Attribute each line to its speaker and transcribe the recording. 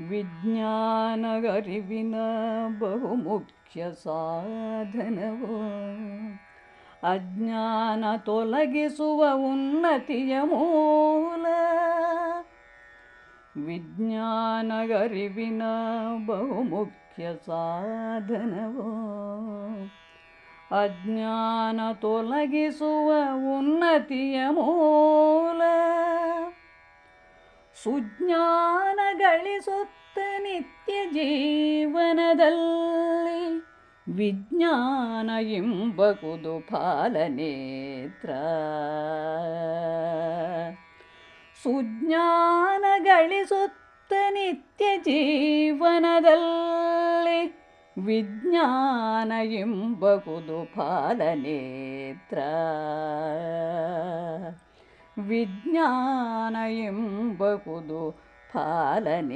Speaker 1: ವಿಜ್ಞಾನಗರಿವಿನ ಬಹುಮುಖ್ಯ ಸಾಧನವು. ಅಜ್ಞಾನ ತೊಲಗಿಸುವ ಉನ್ನತಿಯ ಮೂಲ. ವಿಜ್ಞಾನಗರಿವಿನ ಬಹುಮುಖ್ಯ ಸಾಧನವು. ಅಜ್ಞಾನ ತೊಲಗಿಸುವ ಉನ್ನತಿಯ ಮೂಲ. ಸುಜ್ಞಾನ ಗಳಿಸುತ್ತ ನಿತ್ಯ ಜೀವನದಲ್ಲಿ ವಿಜ್ಞಾನ ಎಂಬುದು ಫಾಲನೇತ್ರ ಸುಜ್ಞಾನ ಗಳಿಸುತ್ತ ನಿತ್ಯ ಜೀವನದಲ್ಲಿ ವಿಜ್ಞಾನ ಎಂಬುದು ಫಾಲನೇತ್ರ विज्ञानं बहुधु पालनेत्र